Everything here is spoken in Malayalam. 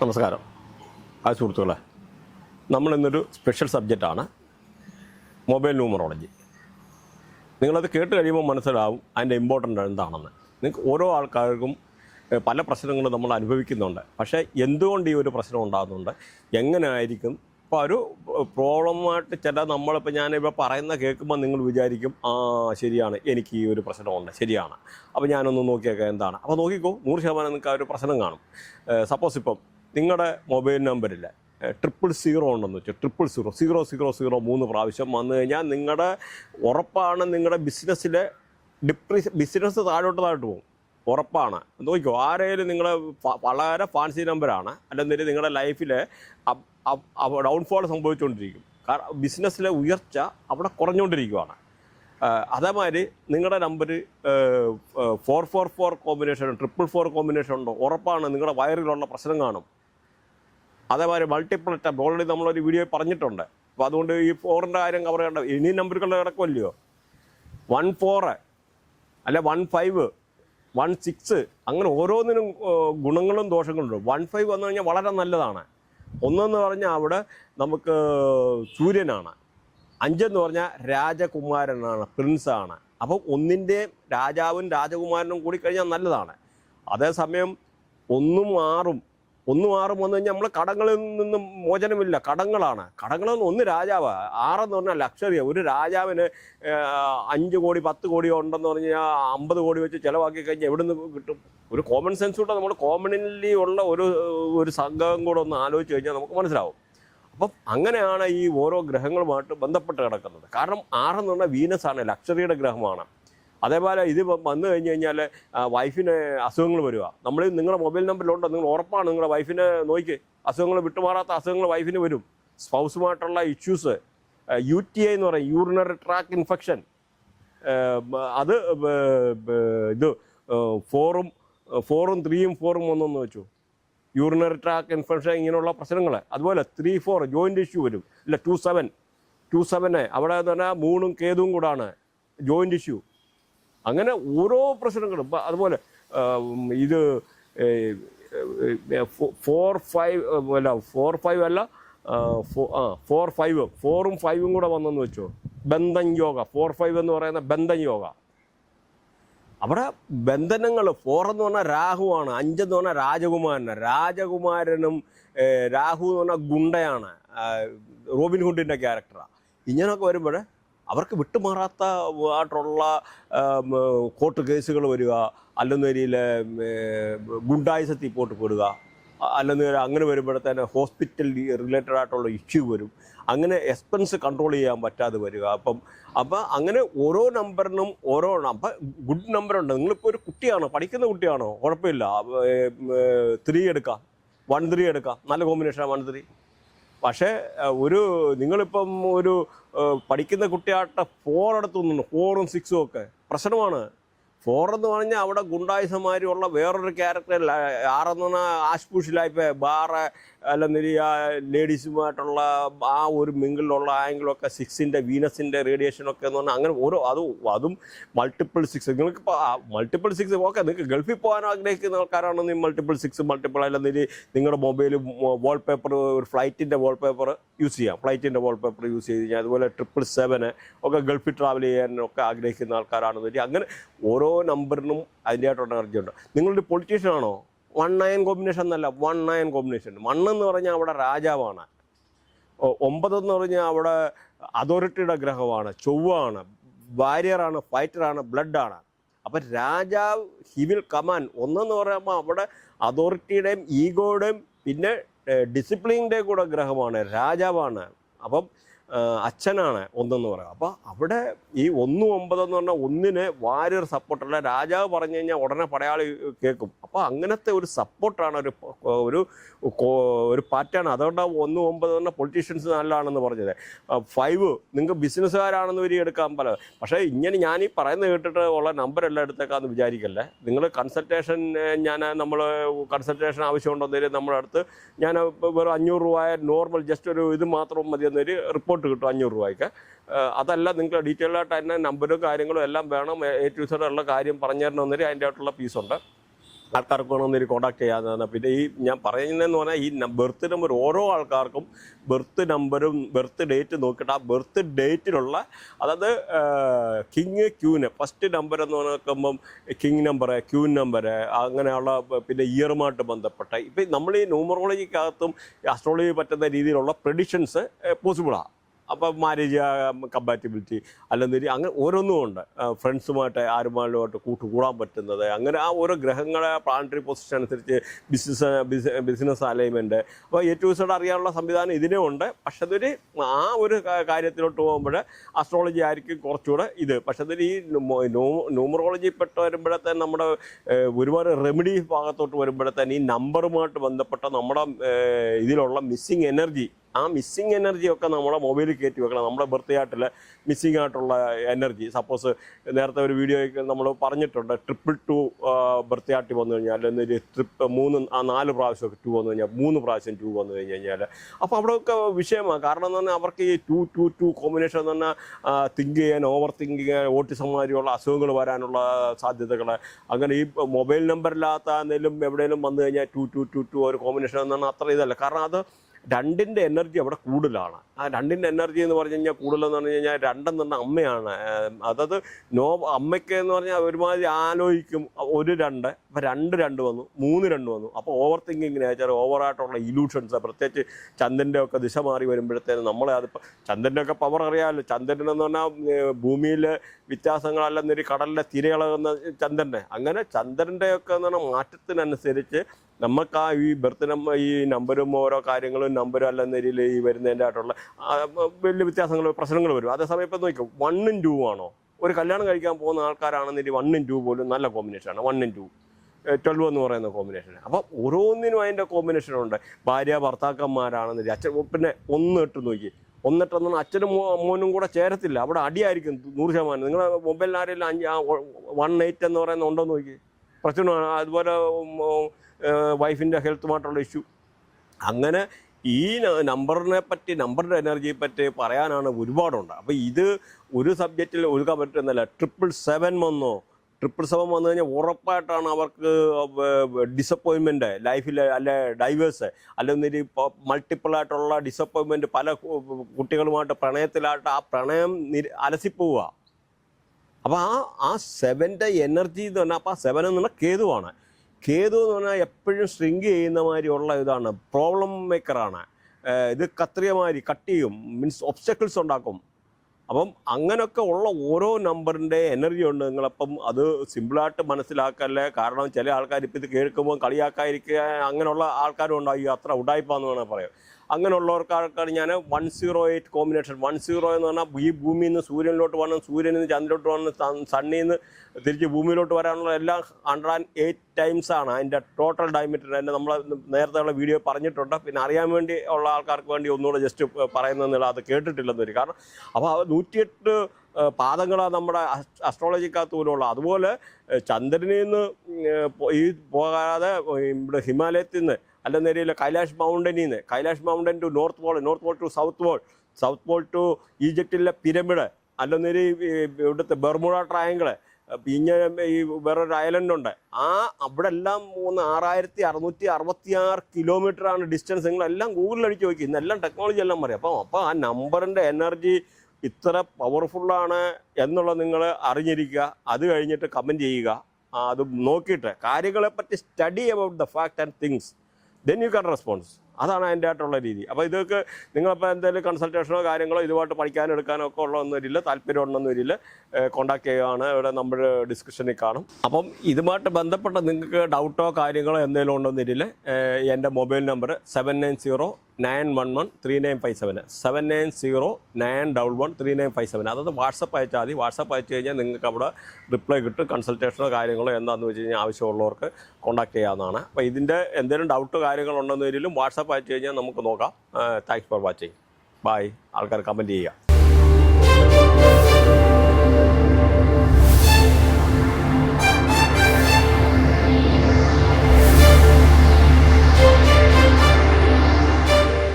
നമസ്കാരം. ആ സുഹൃത്തുക്കളെ. നമ്മളിന്നൊരു സ്പെഷ്യൽ സബ്ജക്റ്റാണ് മൊബൈൽ ന്യൂമറോളജി നിങ്ങളത് കേട്ട് കഴിയുമ്പോൾ മനസ്സിലാവും അതിന്റെ ഇമ്പോർട്ടന്റ് എന്താണെന്ന്. നിങ്ങൾക്ക് ഓരോ ആൾക്കാർക്കും പല പ്രശ്നങ്ങളും നമ്മൾ അനുഭവിക്കുന്നുണ്ട്. പക്ഷേ എന്തുകൊണ്ട് ഈ ഒരു പ്രശ്നം ഉണ്ടാകുന്നുണ്ട്? എങ്ങനെ ആയിരിക്കും ഇപ്പോൾ ഒരു പ്രോബ്ലമായിട്ട് ചില നമ്മളിപ്പോൾ ഞാനിപ്പോൾ പറയുന്ന കേൾക്കുമ്പോൾ നിങ്ങൾ വിചാരിക്കും ആ ശരിയാണ്. എനിക്ക് ഈ ഒരു പ്രശ്നമുണ്ട്. ശരിയാണ്. അപ്പോൾ ഞാനൊന്ന് നോക്കിയേക്കാം എന്താണ്. അപ്പോൾ നോക്കിക്കോ നൂറ് ശതമാനം നിങ്ങൾക്ക് ആ ഒരു പ്രശ്നം കാണും. സപ്പോസ് ഇപ്പം നിങ്ങളുടെ മൊബൈൽ നമ്പറിൽ ട്രിപ്പിൾ സീറോ ഉണ്ടെന്ന് വെച്ചാൽ triple zero zero zero zero മൂന്ന് പ്രാവശ്യം വന്നു കഴിഞ്ഞാൽ നിങ്ങളുടെ ഉറപ്പാണ് നിങ്ങളുടെ ബിസിനസ്സിലെ ഡിപ്രീസ് ബിസിനസ് താഴോട്ട് താഴോട്ട് പോകും. ഉറപ്പാണ്. നോക്കിക്കോ ആരെങ്കിലും നിങ്ങളെ വളരെ ഫാൻസി നമ്പറാണ് അല്ലെങ്കിൽ നിങ്ങളുടെ ലൈഫിൽ ഡൗൺഫോൾ സംഭവിച്ചുകൊണ്ടിരിക്കും കാരണം ബിസിനസ്സിലെ ഉയർച്ച അവിടെ കുറഞ്ഞുകൊണ്ടിരിക്കുകയാണ് അതേമാതിരി നിങ്ങളുടെ number four four four combination triple four combination ഉണ്ടോ? ഉറപ്പാണ് നിങ്ങളുടെ വയറിലുള്ള പ്രശ്നം കാണും. മൾട്ടിപ്പിൾ ടാപ്പ് ഓൾറെഡി നമ്മളൊരു വീഡിയോ പറഞ്ഞിട്ടുണ്ട്. അപ്പോൾ അതുകൊണ്ട് ഈ ഫോറിന്റെ കാര്യം കവർ ചെയ്യേണ്ട ഇനി നമ്പറുകൾ കിടക്കുമല്ലയോ? വൺ ഫോറ് അല്ലെ വൺ ഫൈവ് വൺ സിക്സ് അങ്ങനെ ഓരോന്നിനും ഗുണങ്ങളും ദോഷങ്ങളുണ്ട്. വൺ ഫൈവ് വന്നു കഴിഞ്ഞാൽ വളരെ നല്ലതാണ്. ഒന്നെന്ന് പറഞ്ഞാൽ അവിടെ നമുക്ക് സൂര്യനാണ്. അഞ്ചെന്ന് പറഞ്ഞാൽ രാജകുമാരനാണ് പ്രിൻസാണ് അപ്പോൾ ഒന്നിന്റെ രാജാവും രാജകുമാരനും കൂടി കഴിഞ്ഞാൽ നല്ലതാണ്. അതേസമയം ഒന്നും ആറും ഒന്നും ആറും വന്നു കഴിഞ്ഞാൽ നമ്മൾ കടങ്ങളിൽ നിന്നും മോചനമില്ല. കടങ്ങളാണ്. കടങ്ങളെന്ന് ഒന്ന് രാജാവ്. ആറെന്ന് പറഞ്ഞാൽ ലക്ഷറിയ. ഒരു രാജാവിന് അഞ്ച് കോടി പത്ത് കോടി ഉണ്ടെന്ന് പറഞ്ഞാൽ അമ്പത് കോടി വെച്ച് ചിലവാക്കി കഴിഞ്ഞാൽ എവിടെ നിന്ന് കിട്ടും? ഒരു കോമൺ സെൻസ് കൂടെ നമ്മൾ കോമൺലി ഉള്ള ഒരു ഒരു സംഘം കൂടെ ഒന്ന് ആലോചിച്ച് കഴിഞ്ഞാൽ നമുക്ക് മനസ്സിലാവും. അപ്പം അങ്ങനെയാണ് ഈ ഓരോ ഗ്രഹങ്ങളുമായിട്ട് ബന്ധപ്പെട്ട് കിടക്കുന്നത്. കാരണം ആറെന്ന് പറഞ്ഞാൽ വീനസ് ആണ് ലക്ഷറിയുടെ ഗ്രഹമാണ്. അതേപോലെ ഇത് വന്നു കഴിഞ്ഞ് കഴിഞ്ഞാൽ വൈഫിന് അസുഖങ്ങൾ വരിക. നമ്മൾ നിങ്ങളുടെ മൊബൈൽ നമ്പറിലുണ്ടോ നിങ്ങൾ ഉറപ്പാണ് നിങ്ങളുടെ വൈഫിനെ നോക്കി. അസുഖങ്ങൾ വിട്ടുമാറാത്ത അസുഖങ്ങൾ വൈഫിന് വരും. സ്പൗസുമായിട്ടുള്ള ഇഷ്യൂസ് യു ടി ഐ എന്ന് പറയും. യൂറിനറി ട്രാക്ക് ഇൻഫെക്ഷൻ അത് ഇത് ഫോറും ഫോറും ത്രീയും ഫോറും ഒന്നെന്ന് വെച്ചു. യൂറിനറി ട്രാക്ക് ഇൻഫെക്ഷൻ ഇങ്ങനെയുള്ള പ്രശ്നങ്ങൾ അതുപോലെ ത്രീ ഫോർ ജോയിന്റ് ഇഷ്യൂ വരും. ഇല്ല ടു സെവൻ ടു സെവന് അവിടെ എന്ന് പറഞ്ഞാൽ മൂണും കേതുവും കൂടാണ്. ജോയിന്റ് ഇഷ്യൂ അങ്ങനെ ഓരോ പ്രശ്നങ്ങളും. അതുപോലെ ഇത് ഫോർ ഫൈവ് അല്ല ഫോർ ഫൈവ് അല്ല ആ, ഫോർ ഫൈവ് ഫോറും ഫൈവും കൂടെ വന്നെന്ന് വെച്ചോ. ബന്ധൻ യോഗ ഫോർ ഫൈവ് എന്ന് പറയുന്ന ബന്ധൻ യോഗ. അവിടെ ബന്ധനങ്ങൾ ഫോർ എന്ന് പറഞ്ഞാൽ രാഹുവാണ് അഞ്ചെന്ന് പറഞ്ഞാൽ രാജകുമാരൻ രാജകുമാരനും രാഹു എന്ന് പറഞ്ഞാൽ ഗുണ്ടയാണ് റോബിൻഹുഡിന്റെ റോബിൻ ഹുഡിന്റെ ക്യാരക്ടറാണ് ഇങ്ങനെയൊക്കെ വരുമ്പോൾ അവർക്ക് വിട്ടുമാറാത്ത ആയിട്ടുള്ള കോർട്ട് കേസുകൾ വരിക അല്ലെന്നേരിയിൽ ഗുണ്ടായുസത്തിൽ പോട്ട് പെടുക അല്ലെന്ന് അങ്ങനെ വരുമ്പോഴത്തേന് ഹോസ്പിറ്റൽ റിലേറ്റഡ് ആയിട്ടുള്ള ഇഷ്യൂ വരും. അങ്ങനെ എക്സ്പെൻസ് കൺട്രോൾ ചെയ്യാൻ പറ്റാതെ വരിക. അപ്പം അപ്പം അങ്ങനെ ഓരോ നമ്പറിനും ഓരോ അപ്പം ഗുഡ് നമ്പറുണ്ട്. നിങ്ങളിപ്പോൾ ഒരു കുട്ടിയാണോ പഠിക്കുന്ന കുട്ടിയാണോ? കുഴപ്പമില്ല. ത്രീ എടുക്കാം. വൺ ത്രീ എടുക്കാം. നല്ല കോമ്പിനേഷനാണ് വൺ ത്രീ പക്ഷേ ഒരു നിങ്ങളിപ്പം ഒരു പഠിക്കുന്ന കുട്ടിയാട്ട ഫോർ എടുത്തു ഫോറും സിക്സും ഒക്കെ. പ്രശ്നമാണ്. ഫോർ എന്ന് പറഞ്ഞാൽ അവിടെ ഗുണ്ടായുസമാരുള്ള വേറൊരു ക്യാരക്ടർ ആറെന്ന് പറഞ്ഞാൽ ആഷ്പൂഷിലായിപ്പോൾ ബാറ് അല്ലെന്നിരി ആ ലേഡീസുമായിട്ടുള്ള ആ ഒരു മിങ്കിളിലുള്ള ആംഗിളൊക്കെ സിക്സിന്റെ വീനസിന്റെ റേഡിയേഷനൊക്കെ എന്ന് പറഞ്ഞാൽ അങ്ങനെ ഓരോ അതും അതും മൾട്ടിപ്പിൾ സിക്സ് നിങ്ങൾക്ക് മൾട്ടിപ്പിൾ സിക്സ് ഓക്കെ നിങ്ങൾക്ക് ഗൾഫിൽ പോകാൻ ആഗ്രഹിക്കുന്ന ആൾക്കാരാണെന്ന് മൾട്ടിപ്പിൾ സിക്സ് മൾട്ടിപ്പിൾ അല്ലെന്നിരി നിങ്ങളുടെ മൊബൈൽ വാൾപേപ്പർ ഒരു ഫ്ലൈറ്റിന്റെ വാൾപേപ്പർ യൂസ് ചെയ്യാം. ഫ്ലൈറ്റിന്റെ വാൾപേപ്പർ യൂസ് ചെയ്ത് കഴിഞ്ഞാൽ അതുപോലെ ട്രിപ്പിൾ സെവന് ഒക്കെ ഗൾഫിൽ ട്രാവൽ ചെയ്യാനൊക്കെ ആഗ്രഹിക്കുന്ന ആൾക്കാരാണെന്ന് വെച്ചാൽ അങ്ങനെ ഓരോ നമ്പറിനും അതിന്റെതായിട്ടുള്ള എനർജി ഉണ്ട്. നിങ്ങളൊരു പൊളിറ്റീഷ്യൻ ആണോ? വൺ നയൻ കോമ്പിനേഷൻ എന്നല്ല വൺ നയൻ കോമ്പിനേഷൻ വൺ എന്ന് പറഞ്ഞാൽ അവിടെ രാജാവാണ്. ഒമ്പതെന്ന് പറഞ്ഞാൽ അവിടെ അതോറിറ്റിയുടെ ഗ്രഹമാണ് ചൊവ്വാണ് വാരിയറാണ് ഫൈറ്ററാണ് ബ്ലഡാണ് അപ്പം രാജാവ് ഹി വിൽ കമാൻ ഒന്നെന്ന് പറയുമ്പോൾ അവിടെ അതോറിറ്റിയുടെയും ഈഗോയുടെയും പിന്നെ ഡിസിപ്ലിന്റെ കൂടെ ഗ്രഹമാണ് രാജാവാണ്. അപ്പം അച്ഛനാണ് ഒന്നെന്ന് പറയുന്നത് അപ്പോൾ അവിടെ ഈ ഒന്നും ഒമ്പതെന്ന് പറഞ്ഞാൽ ഒന്നിന് വാരിയർ സപ്പോർട്ടല്ല രാജാവ് പറഞ്ഞു കഴിഞ്ഞാൽ ഉടനെ പടയാളി കേൾക്കും. അപ്പോൾ അങ്ങനത്തെ ഒരു സപ്പോർട്ടാണ് ഒരു ഒരു ഒരു പാറ്റേൺ അതുകൊണ്ടാണ് ഒന്ന് ഒമ്പത് പറഞ്ഞാൽ പൊളിറ്റീഷ്യൻസ് നല്ലതാണെന്ന് പറഞ്ഞത്. ഫൈവ് നിങ്ങൾക്ക് ബിസിനസ്സുകാരാണെന്ന് വരി എടുക്കാൻ പല. പക്ഷേ ഇങ്ങനെ ഞാൻ ഈ പറയുന്നത് കേട്ടിട്ട് ഉള്ള നമ്പർ എല്ലാം എടുത്തേക്കാന്ന് വിചാരിക്കല്ലേ? നിങ്ങൾ കൺസൾട്ടേഷൻ ഞാൻ നമ്മൾ കൺസൾട്ടേഷൻ ആവശ്യമുണ്ടെന്നൊരു നമ്മുടെ അടുത്ത് ഞാൻ വെറും അഞ്ഞൂറ് രൂപ നോർമൽ ജസ്റ്റ് ഒരു ഇത് മാത്രം മതി എന്നൊരു റിപ്പോർട്ട് കിട്ടും അഞ്ഞൂറ് രൂപയ്ക്ക്. അതല്ല നിങ്ങൾ ഡീറ്റെയിൽ ആയിട്ട് അതിന്റെ നമ്പരും കാര്യങ്ങളും എല്ലാം വേണം. എ ടു സെഡ് ഉള്ള കാര്യം പറഞ്ഞു തരണമെന്നൊരു അതിന്റെ ആയിട്ടുള്ള പീസുണ്ട് ആൾക്കാർക്ക് വേണമെന്നൊരു കോൺടാക്ട് ചെയ്യാതെ പിന്നെ ഈ ഞാൻ പറയുന്നതെന്ന് പറഞ്ഞാൽ ഈ ബർത്ത് നമ്പർ ഓരോ ആൾക്കാർക്കും ബർത്ത് നമ്പറും ബർത്ത് ഡേറ്റ് നോക്കിയിട്ട് ആ ബർത്ത് ഡേറ്റിലുള്ള അതായത് കിങ് ക്യൂന് ഫസ്റ്റ് നമ്പർ എന്ന് നോക്കുമ്പം കിങ് നമ്പർ ക്യൂൻ നമ്പർ അങ്ങനെയുള്ള പിന്നെ ഇയറുമായിട്ട് ബന്ധപ്പെട്ട ഇപ്പം നമ്മൾ ഈ ന്യൂമറോളജിക്കകത്തും അസ്ട്രോളജി പറ്റുന്ന രീതിയിലുള്ള പ്രഡിഷൻസ് പോസിബിളാണ് അപ്പോൾ മാരേജ് കമ്പാറ്റബിലിറ്റി അല്ലെങ്കിൽ അങ്ങനെ ഓരോന്നും ഉണ്ട്. ഫ്രണ്ട്സുമായിട്ട് ആരുമായിട്ട് കൂട്ടുകൂടാൻ പറ്റുന്നത്. അങ്ങനെ ആ ഓരോ ഗ്രഹങ്ങളെ പ്ലാനറ്ററി പൊസിഷൻ അനുസരിച്ച് ബിസിനസ് ബിസിനസ് അലൈൻമെന്റ് അപ്പോൾ ടു സെഡ് അറിയാനുള്ള സംവിധാനം ഇതിനും ഉണ്ട്. പക്ഷെ അതൊരു ആ ഒരു കാര്യത്തിലോട്ട് പോകുമ്പോൾ അസ്ട്രോളജി ആയിരിക്കും കുറച്ചുകൂടെ ഇത്. പക്ഷെ അതൊരു ഈ ന്യൂമറോളജി പെട്ട് വരുമ്പോഴത്തേന് നമ്മുടെ ഒരുപാട് റെമഡി ഭാഗത്തോട്ട് വരുമ്പോഴത്തേന് ഈ നമ്പറുമായിട്ട് ബന്ധപ്പെട്ട നമ്മുടെ ഇതിലുള്ള മിസ്സിങ് എനർജി ആ മിസ്സിങ് എനർജി ഒക്കെ നമ്മുടെ മൊബൈലിൽ കയറ്റി വെക്കണം. നമ്മുടെ ബർത്ത് ചാർട്ടിൽ മിസ്സിങ് ആയിട്ടുള്ള എനർജി സപ്പോസ് നേരത്തെ ഒരു വീഡിയോ നമ്മൾ പറഞ്ഞിട്ടുണ്ട്. ട്രിപ്പിൾ ടു ബർത്ത് ചാർട്ടി വന്നു കഴിഞ്ഞാൽ അല്ലെങ്കിൽ ട്രിപ്പ് മൂന്ന് ആ നാല് പ്രാവശ്യമൊക്കെ ടു വന്നു കഴിഞ്ഞാൽ മൂന്ന് പ്രാവശ്യം ടു വന്നു കഴിഞ്ഞ് കഴിഞ്ഞാൽ അപ്പോൾ അവിടെയൊക്കെ വിഷയമാണ്. കാരണം എന്ന് പറഞ്ഞാൽ അവർക്ക് ഈ ടു ടു ടു കോമ്പിനേഷൻ എന്ന് പറഞ്ഞാൽ തിങ്ക് ചെയ്യാൻ ഓവർ തിങ്ക് ചെയ്യാൻ ഓട്ടിസം മാതിരിയുള്ള അസുഖങ്ങൾ വരാനുള്ള സാധ്യതകൾ അങ്ങനെ ഈ മൊബൈൽ നമ്പറില്ലാത്ത എന്തെങ്കിലും എവിടെയെങ്കിലും വന്നു കഴിഞ്ഞാൽ ടു ടു ടു ടു ഒരു കോമ്പിനേഷൻ എന്ന് പറഞ്ഞാൽ അത്ര ഇതല്ല. കാരണം അത് രണ്ടിന്റെ എനർജി അവിടെ കൂടുതലാണ്. ആ രണ്ടിന്റെ എനർജി എന്ന് പറഞ്ഞു കഴിഞ്ഞാൽ കൂടുതലെന്ന് പറഞ്ഞു കഴിഞ്ഞാൽ രണ്ടെന്ന് പറഞ്ഞാൽ അമ്മയാണ് അതത് നോ അമ്മയ്ക്ക് എന്ന് പറഞ്ഞാൽ ഒരുമാതിരി ആലോചിക്കും. ഒരു രണ്ട് അപ്പോൾ രണ്ട് രണ്ട് വന്നു മൂന്ന് രണ്ട് വന്നു. അപ്പോൾ ഓവർ തിങ്കിങ് നേച്ചർ ഓവറായിട്ടുള്ള ഇലൂഷൻസ് പ്രത്യേകിച്ച് ചന്ദ്രന്റെ ഒക്കെ ദിശ മാറി വരുമ്പോഴത്തേനും നമ്മളെ അത് ചന്ദ്രന്റെ ഒക്കെ പവർ അറിയാമല്ലോ. ചന്ദ്രൻ എന്ന് പറഞ്ഞാൽ ഭൂമിയിൽ വ്യത്യാസങ്ങളല്ലെന്നൊരു കടലിലെ തിരയിളകുന്ന ചന്ദ്രനെ. അങ്ങനെ ചന്ദ്രന്റെ ഒക്കെ എന്ന് പറഞ്ഞാൽ മാറ്റത്തിനനുസരിച്ച് നമുക്ക് ആ ഈ ബർത്ത് നമ്പർ ഈ നമ്പറും ഓരോ കാര്യങ്ങളും നമ്പരും അല്ലെന്ന രീതിയിൽ ഈ വരുന്നതിന്റെ ആയിട്ടുള്ള വലിയ വ്യത്യാസങ്ങൾ പ്രശ്നങ്ങൾ വരും. അതേസമയം ഇപ്പം നോക്കും വണ്ണും ടൂ ആണോ? ഒരു കല്യാണം കഴിക്കാൻ പോകുന്ന ആൾക്കാരാണെന്നിട്ട് വണ്ണും ടൂ പോലും നല്ല കോമ്പിനേഷനാണ് വണ്ണും ടൂ ട്വൽവ് എന്ന് പറയുന്ന കോമ്പിനേഷൻ അപ്പോൾ ഓരോന്നിനും അതിന്റെ കോമ്പിനേഷൻ ഉണ്ട്. ഭാര്യ ഭർത്താക്കന്മാരാണെന്നിട്ട് അച്ഛൻ പിന്നെ ഒന്ന് ഇട്ട് നോക്കി. ഒന്നിട്ടെന്ന് അച്ഛനും മോനും കൂടെ ചേരത്തില്ല. അവിടെ അടിയായിരിക്കും നൂറ് ശതമാനം. നിങ്ങൾ മൊബൈലിൽ ആരെങ്കിലും അഞ്ച് വൺ എയ്റ്റ് എന്ന് പറയുന്ന ഉണ്ടോ നോക്കി. പ്രശ്നമാണ് അതുപോലെ വൈഫിന്റെ ഹെൽത്തുമായിട്ടുള്ള ഇഷ്യൂ അങ്ങനെ ഈ ന- നമ്പറിനെ പറ്റി നമ്പറിന്റെ എനർജിയെ പറ്റി പറയാനാണ് ഒരുപാടുണ്ട്. അപ്പോൾ ഇത് ഒരു സബ്ജക്റ്റിൽ ഒതുക്കാൻ പറ്റുന്നല്ല ട്രിപ്പിൾ സെവൻ വന്നോ. ട്രിപ്പിൾ സെവൻ വന്നു കഴിഞ്ഞാൽ ഉറപ്പായിട്ടാണ് അവർക്ക് ഡിസപ്പോയിൻമെന്റ് ലൈഫിൽ അല്ലെ ഡൈവേഴ്സ് അല്ലെങ്കിൽ മൾട്ടിപ്പിൾ ആയിട്ടുള്ള ഡിസപ്പോയിൻമെന്റ് പല കുട്ടികളുമായിട്ട് പ്രണയത്തിലായിട്ട് ആ പ്രണയം നിര അലസിപ്പോവുക അപ്പോൾ ആ ആ സെവന്റെ എനർജി എന്ന് പറഞ്ഞാൽ അപ്പോൾ ആ സെവൻ എന്ന് പറഞ്ഞാൽ കേതുവാണ്. കേതു എന്ന് പറഞ്ഞാൽ എപ്പോഴും ശ്രിങ്ക് ചെയ്യുന്ന മാതിരി ഉള്ള ഇതാണ് പ്രോബ്ലം മേക്കറാണ് ഇത് കത്രിയ മാതിരി കട്ട് ചെയ്യും. മീൻസ് ഒബ്സ്റ്റക്കിൾസ് ഉണ്ടാക്കും. അപ്പം അങ്ങനെയൊക്കെ ഉള്ള ഓരോ നമ്പറിന്റെ എനർജി ഉണ്ട്. നിങ്ങളപ്പം അത് സിമ്പിളായിട്ട് മനസ്സിലാക്കല്ലേ? കാരണം ചില ആൾക്കാർ ഇപ്പം ഇത് കേൾക്കുമ്പോൾ കളിയാക്കാതിരിക്കുക അങ്ങനെയുള്ള ആൾക്കാരും ഉണ്ടായി. അത്ര ഉടായ്പാന്ന് വേണമെങ്കിൽ പറയാം. അങ്ങനെയുള്ളവർക്ക് ആൾക്കാർ ഞാൻ one zero eight combination one zero എന്ന് പറഞ്ഞാൽ ഈ ഭൂമിയിൽ നിന്ന് സൂര്യനിലോട്ട് വരണം സൂര്യനിൽ നിന്ന് ചന്ദ്രനിലോട്ട് വന്ന് സണ്ണിൽ നിന്ന് തിരിച്ച് ഭൂമിയിലോട്ട് വരാനുള്ള എല്ലാം ഹൺഡ്രഡ് ആൻഡ് എയ്റ്റ് ടൈംസാണ് അതിന്റെ ടോട്ടൽ ഡയമീറ്റർ അതിന്റെ നമ്മൾ നേരത്തെയുള്ള വീഡിയോ പറഞ്ഞിട്ടുണ്ട്. പിന്നെ അറിയാൻ വേണ്ടി ഉള്ള ആൾക്കാർക്ക് വേണ്ടി ഒന്നുകൂടെ ജസ്റ്റ് പറയുന്നതെന്നുള്ള അത് കേട്ടിട്ടില്ലെന്ന് വരും. കാരണം അപ്പോൾ നൂറ്റിയെട്ട് പാദങ്ങളാണ് നമ്മുടെ അസ്ട്രോളജിക്കകത്ത് പോലുള്ള അതുപോലെ ചന്ദ്രനിൽ നിന്ന് ഈ പോകാതെ ഇവിടെ ഹിമാലയത്തിൽ നിന്ന് അല്ലെന്നേരിയിലെ കൈലാഷ് മൗണ്ടനിൽ നിന്ന് Kailash mountain to north pole north pole to south pole south pole to ഈജിപ്തിലെ പിരമിഡ് അല്ലെന്നൊരു ഇവിടുത്തെ ബർമുഡ ട്രയാങ്കിൾ ഇങ്ങനെ ഈ വേറൊരു ഐലൻഡ് ഉണ്ട്. ആ അവിടെ എല്ലാം മൂന്ന് ആറായിരത്തി അറുന്നൂറ്റി അറുപത്തി ആറ് കിലോമീറ്റർ ആണ് ഡിസ്റ്റൻസ് നിങ്ങളെല്ലാം ഗൂഗിളിൽ അടിച്ച് നോക്കി. ഇന്നെല്ലാം ടെക്നോളജി എല്ലാം പറയും. അപ്പം അപ്പോൾ ആ നമ്പറിന്റെ എനർജി ഇത്ര പവർഫുള്ളാണ് എന്നുള്ളത് നിങ്ങൾ അറിഞ്ഞിരിക്കുക. അത് കഴിഞ്ഞിട്ട് കമന്റ് ചെയ്യുക. അത് നോക്കിയിട്ട് കാര്യങ്ങളെപ്പറ്റി study about the fact and things then you can respond. അതാണ് അതിന്റെ ആയിട്ടുള്ള രീതി. അപ്പോൾ ഇതൊക്കെ നിങ്ങളിപ്പോൾ എന്തെങ്കിലും കൺസൾട്ടേഷനോ കാര്യങ്ങളോ ഇതുമായിട്ട് പഠിക്കാനോ എടുക്കാനോ ഒക്കെ ഉള്ളതൊന്നും ഇല്ല താല്പര്യം ഉണ്ടെന്നും വരില്ല കോൺടാക്ട് ചെയ്യുകയാണ്. ഇവിടെ നമ്മൾ ഡിസ്കഷനിൽ കാണും. അപ്പം ഇതുമായിട്ട് ബന്ധപ്പെട്ട നിങ്ങൾക്ക് ഡൗട്ടോ കാര്യങ്ങളോ എന്തെങ്കിലും ഉണ്ടോ വരില്ല. എന്റെ mobile number seven nine zero nine one one three nine five seven seven nine zero nine double one three nine five seven അതായത് വാട്സപ്പ് അയച്ചാൽ മതി. വാട്സപ്പ് അയച്ചു കഴിഞ്ഞാൽ നിങ്ങൾക്ക് അവിടെ റിപ്ലൈ കിട്ടും. കൺസൾട്ടേഷനോ കാര്യങ്ങളോ എന്താണെന്ന് വെച്ച് കഴിഞ്ഞാൽ ആവശ്യമുള്ളവർക്ക് കോൺടാക്ട് ചെയ്യാവുന്നതാണ്. അപ്പോൾ ഇതിന്റെ എന്തെങ്കിലും ഡൗട്ട് കാര്യങ്ങളുണ്ടെന്ന് വരിലും വാട്സപ്പ് അയച്ചു കഴിഞ്ഞാൽ നമുക്ക് നോക്കാം. താങ്ക്സ് ഫോർ വാച്ചിങ് ബൈ ആൾക്കാർ കമന്റ് ചെയ്യുക.